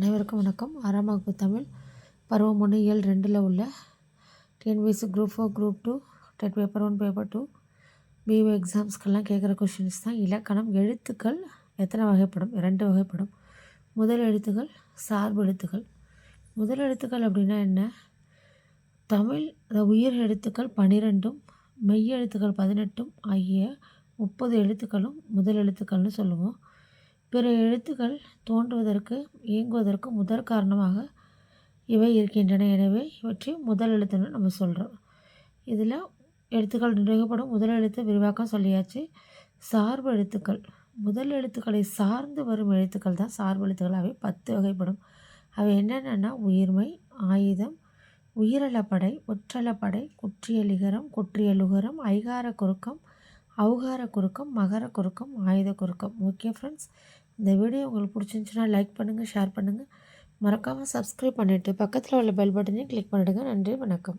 அனைவருக்கும் வணக்கம். ஆறாம் வகுப்பு தமிழ். பருவம் ஒன்று ஏழு ரெண்டில் உள்ள TNPSC group four group two TET paper one paper two PO எக்ஸாம்ஸ்க்கெல்லாம் கேட்குற கொஷின்ஸ் தான். இலக்கணம் எழுத்துக்கள் எத்தனை வகைப்படும்? இரண்டு வகைப்படும். முதல் எழுத்துக்கள் சார்பு எழுத்துக்கள். முதல் எழுத்துக்கள் அப்படின்னா என்ன? தமிழ் உயிர் எழுத்துக்கள் பன்னிரெண்டும் மெய் எழுத்துக்கள் பதினெட்டும் ஆகிய முப்பது எழுத்துக்களும் முதல் எழுத்துக்கள்னு சொல்லுவோம். பிற எழுத்துக்கள் தோன்றுவதற்கு இயங்குவதற்கு முதற் காரணமாக இவை இருக்கின்றன. எனவே இவற்றை முதல் எழுத்துன்னு நம்ம சொல்கிறோம் இதில் எழுத்துக்கள் நிர்வகிக்கப்படும் முதல் எழுத்து விரிவாக்கம் சொல்லியாச்சு. சார்பு எழுத்துக்கள். முதல் எழுத்துக்களை சார்ந்து வரும் எழுத்துக்கள் தான் சார்பு எழுத்துக்கள். அவை பத்து வகைப்படும். அவை என்னென்னா உயிர்மை ஆயுதம் உயிரலப்படை ஒற்றலப்படை குற்றியலிகரம் குற்றியலுகரம் ஐகார குறுக்கம் அவுகார குறுக்கம் மகர குறுக்கம் ஆயுத குறுக்கம். ஓகே ஃப்ரெண்ட்ஸ் இந்த வீடியோ உங்களுக்கு பிடிச்சிருந்துச்சுன்னா லைக் பண்ணுங்கள் ஷேர் பண்ணுங்கள் மறக்காமல் சப்ஸ்கிரைப் பண்ணிவிட்டு பக்கத்தில் உள்ள பெல் பட்டனையும் கிளிக் பண்ணிவிடுங்க நன்றி வணக்கம்.